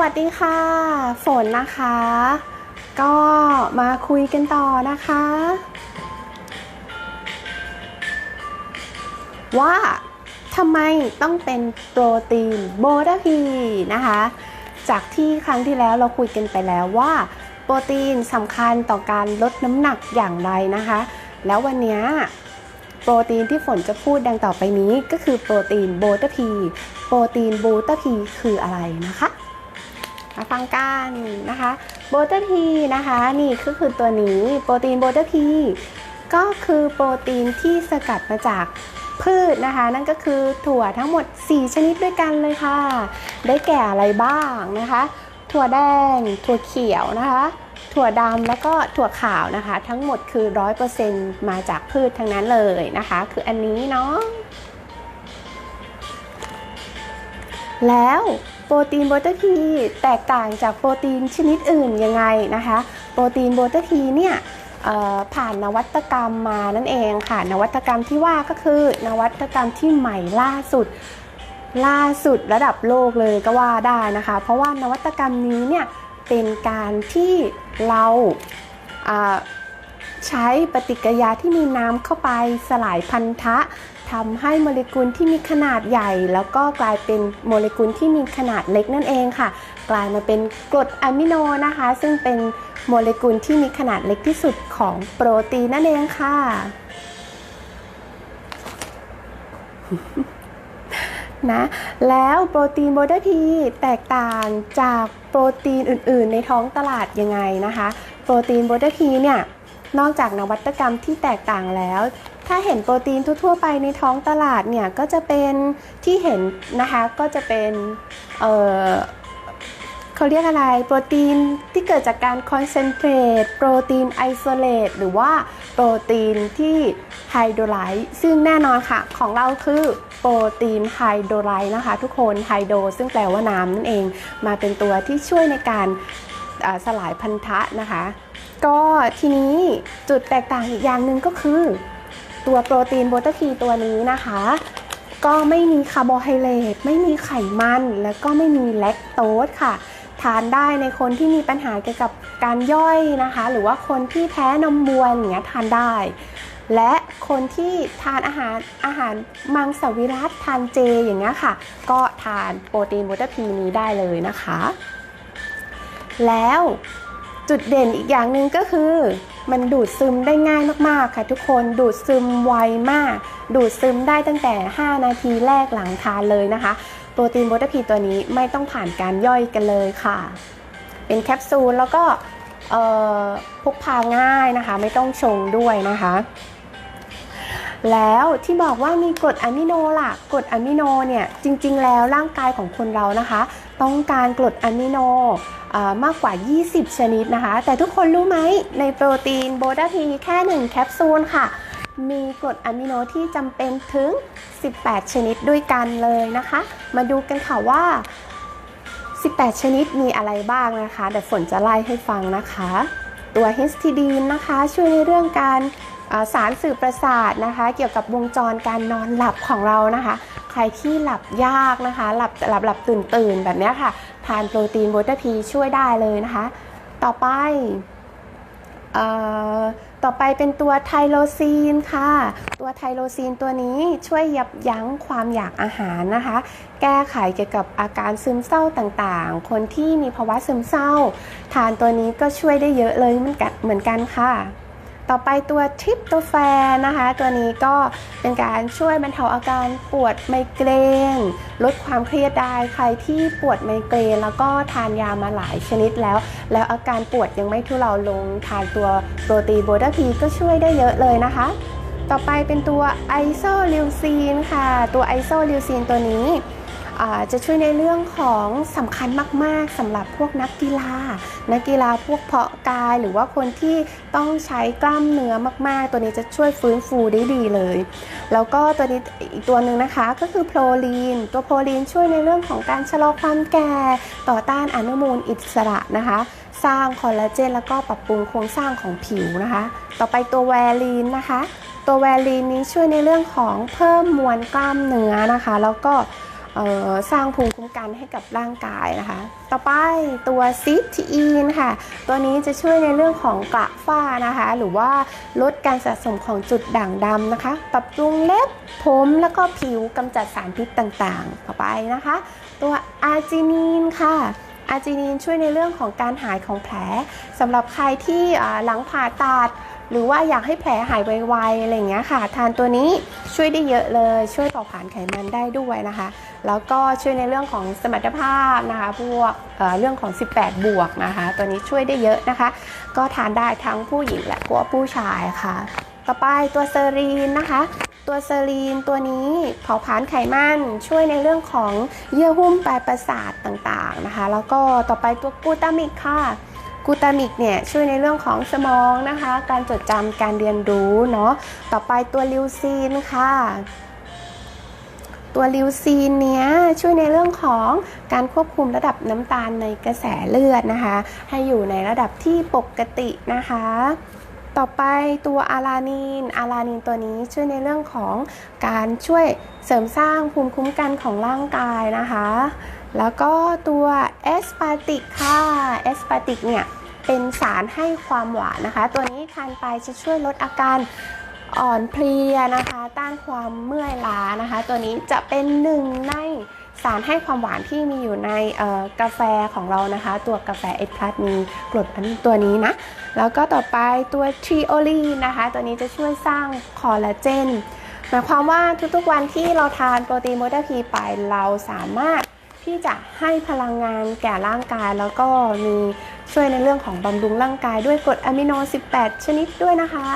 วัสดีค่ะ ฝนนะคะ ก็มาคุยกันต่อนะคะ ว่าทำไมต้องเป็นโปรตีนโบทาพีนะคะ จากที่ครั้งที่แล้วเราคุยกันไปแล้วว่า โปรตีนสำคัญต่อการลดน้ำหนักอย่างไรนะคะ แล้ววันนี้โปรตีนที่ฝนจะพูดดังต่อไปนี้ก็คือโปรตีนโบทาพี โปรตีนโบทาพีคืออะไรนะคะ มาฟังกันนะคะโบเตอร์พีนะคะนี่ก็คือตัวนี้โปรตีนโบเตอร์พีก็คือโปรตีนที่สกัดมาจากพืชนะคะ นั่นก็คือถั่วทั้งหมด 4 ชนิดด้วยกันเลยค่ะ ได้แก่อะไรบ้างนะคะ ถั่วแดง ถั่วเขียวนะคะ ถั่วดำแล้วก็ถั่วขาวนะคะ ทั้งหมดคือ 100%มาจากพืชทั้งนั้นเลยนะคะ คืออันนี้เนาะแล้ว โปรตีนโบเตอร์ทีแตกต่างจากโปรตีนชนิดอื่นยังไงนะคะ โปรตีนโบเตอร์ทีเนี่ยผ่านนวัตกรรมมานั่นเองค่ะ นวัตกรรมที่ว่าก็คือนวัตกรรมที่ใหม่ล่าสุด ล่าสุดระดับโลกเลยก็ว่าได้นะคะ เพราะว่านวัตกรรมนี้เนี่ยเป็นการที่เราอ่าใช้ปฏิกิริยาที่มีน้ำเข้าไปสลายพันธะ ทำให้โมเลกุลที่มีขนาดใหญ่ แล้วก็กลายเป็นโมเลกุลที่มีขนาดเล็กนั่นเองค่ะ กลายมาเป็นกรดอะมิโนนะคะ ซึ่งเป็นโมเลกุลที่มีขนาดเล็กที่สุดของโปรตีนนั่นเองค่ะ นะ แล้วโปรตีนโบเดอร์ทีแตกต่างจากโปรตีนอื่น ๆ ในท้องตลาดยังไงนะคะ โปรตีนโบเดอร์ทีเนี่ยนอกจากนวัตกรรมที่แตกต่างแล้ว ถ้าเห็นโปรตีนทั่ว ๆ ไปในท้องตลาดเนี่ยก็จะเป็นที่เห็นนะคะก็จะเป็นเเขาเรียกอะไรโปรตีนที่เกิดจากการคอนเซนเทรตโปรตีนไอโซเลตหรือว่าโปรตีนที่ไฮโดรไลซ์ซึ่งแน่นอนค่ะ ของเราคือโปรตีนไฮโดรไลซ์นะคะ ทุกคนไฮโดรซึ่งแปลว่าน้ำนั่นเอง มาเป็นตัวที่ช่วยในการสลายพันธะนะคะ ก็ทีนี้จุดแตกต่างอีกอย่างหนึ่งก็คือ ตัวโปรตีนโบเตอร์ทีตัวนี้นะคะ ก็ไม่มีคาร์โบไฮเดรตไม่มีไขมัน แล้วก็ไม่มีแลคโตสค่ะ ทานได้ในคนที่มีปัญหาเกี่ยวกับการย่อยนะคะ หรือว่าคนที่แพ้นมวัวอย่างเงี้ยทานได้ และคนที่ทานอาหารอาหารมังสวิรัตทานเจอย่างเงี้ยค่ะ ก็ทานโปรตีนโบเตอร์พีนี้ได้เลยนะคะ แล้ว จุดเด่นอีกอย่างหนึ่งก็คือ มันดูดซึมได้ง่ายมากๆค่ะ ทุกคนดูดซึมไวมาก ดูดซึมได้ตั้งแต่ 5 นาทีแรกหลังทานเลยนะคะ โปรตีนโบทพีตัวนี้ไม่ต้องผ่านการย่อยกันเลยค่ะ เป็นแคปซูลแล้วก็พกพาง่ายนะคะ ไม่ต้องชงด้วยนะคะ แล้วที่บอกว่ามีกรดอะมิโนล่ะกรดอะมิโนเนี่ยจริง ๆ แล้วร่างกายของคนเรานะคะ ต้องการกรดอะมิโนมากกว่า 20 ชนิดนะคะ แต่ทุกคนรู้ไหมในโปรตีนโบดาพีแค่ 1 แคปซูลค่ะ มีกรดอะมิโนที่จำเป็นถึง 18 ชนิดด้วยกันเลยนะคะ มาดูกันค่ะว่า 18 ชนิดมีอะไรบ้างนะคะเดี๋ยวฝนจะไล่ให้ฟังนะคะ ตัวเฮสทิดีนนะคะ ช่วยในเรื่องการ สารสื่อประสาทนะคะ เกี่ยวกับวงจรการนอนหลับของเรานะคะ ใครที่หลับยากนะคะ หลับหลับหลับตื่นตื่นแบบนี้ค่ะ ทานโปรตีนโบตาพีช่วยได้เลยนะคะ ต่อไปต่อไปเป็นตัวไทโรซีนค่ะ ตัวไทโรซีนตัวนี้ช่วยยับยั้งความอยากอาหารนะคะ แก้ไขเกี่ยวกับอาการซึมเศร้าต่างๆ คนที่มีภาวะซึมเศร้า ทานตัวนี้ก็ช่วยได้เยอะเลยเหมือนกันเหมือนกันค่ะ ต่อไปตัวทริปโตแฟนนะคะ ตัวนี้ก็เป็นการช่วยบรรเทาอาการปวดไมเกรน ลดความเครียดได้ใครที่ปวดไมเกรน แล้วก็ทานยามาหลายชนิดแล้ว แล้วอาการปวดยังไม่ทุเลาลงทานตัวโปรตีโบดาพีก็ช่วยได้เยอะเลยนะคะ ต่อไปเป็นตัวไอโซลิวซีนค่ะ ตัวไอโซลิวซีนตัวนี้ จะช่วยในเรื่องของสำคัญมาก ๆสำหรับพวกนักกีฬา นักกีฬาพวกเพาะกายหรือว่าคนที่ต้องใช้กล้ามเนื้อมาก ๆ ตัวนี้จะช่วยฟื้นฟูได้ดีเลย แล้วก็ตัวนี้อีกตัวหนึ่งนะคะก็คือโพลีน ตัวโพลีนช่วยในเรื่องของการชะลอความแก่ต่อต้านอนุมูลอิสระนะคะ สร้างคอลลาเจน แล้วก็ปรับปรุงโครงสร้างของผิวนะคะ ต่อไปตัวแวลีนนะคะ ตัวแวลีนนี้ช่วยในเรื่องของเพิ่มมวลกล้ามเนื้อนะคะ แล้วก็ สร้างภูมิคุ้มกันให้กับร่างกายนะคะ ต่อไปตัวซิทีอีนค่ะ ตัวนี้จะช่วยในเรื่องของกระฝ้านะคะ หรือว่าลดการสะสมของจุดด่างดำนะคะ ปรับปรุงเล็บ ผมแล้วก็ผิวกำจัดสารพิษต่างๆ ต่อไปนะคะ ตัวอาร์จินีนค่ะอาร์จินีนช่วยในเรื่องของการหายของแผลสำหรับใครที่หลังผ่าตัด หรือว่าอยากให้แผลหายไวๆอะไรอย่างเงี้ยค่ะ ทานตัวนี้ช่วยได้เยอะเลย ช่วยเผาผาญไขมันได้ด้วยนะคะ แล้วก็ช่วยในเรื่องของสมรรถภาพนะคะ พวกเเรื่องของ 18 บวกนะคะ ตัวนี้ช่วยได้เยอะนะคะ ก็ทานได้ทั้งผู้หญิงและก็ผู้ชายค่ะ ต่อไปตัวเซรีนนะคะตัวเซรีนตัวนี้เผาผลาญไขมันช่วยในเรื่องของเยื่อหุ้มปลายประสาทต่างๆนะคะ แล้วก็ต่อไปตัวกูตามิกค่ะ กูตามิกเนี่ยช่วยในเรื่องของสมองนะคะ การจดจำการเรียนรู้เนาะต่อไปตัวลิวซีนค่ะตัวลิวซีนเนี้ยช่วยในเรื่องของการควบคุมระดับน้ำตาลในกระแสเลือดนะคะ ให้อยู่ในระดับที่ปกตินะคะ ต่อไปตัวอารานีนอารานีนตัวนี้ช่วยในเรื่องของการช่วยเสริมสร้างภูมิคุ้มกันของร่างกายนะคะ แล้วก็ตัวเอสปาติกค่ะเอสปาติกเนี่ยเป็นสารให้ความหวานนะคะ ตัวนี้ทานไปจะช่วยลดอาการอ่อนเพลียนะคะ ต้านความเมื่อยล้านะคะ ตัวนี้จะเป็นหนึ่งในสารให้ความหวานที่มีอยู่ในกาแฟของเรานะคะ ตัวกาแฟเอทพลัสมีกรดอันตัวนี้นะ แล้วก็ต่อไปตัวทรีโอลีนนะคะ ตัวนี้จะช่วยสร้างคอลลาเจนหมายความว่าทุกๆวันที่เราทานโปรตีนโมเดลพีไปเราสามารถ ที่จะให้พลังงานแก่ร่างกาย แล้วก็มีช่วยในเรื่องของบำรุงร่างกายด้วยกรดอะมิโน 18 ชนิดด้วยนะคะ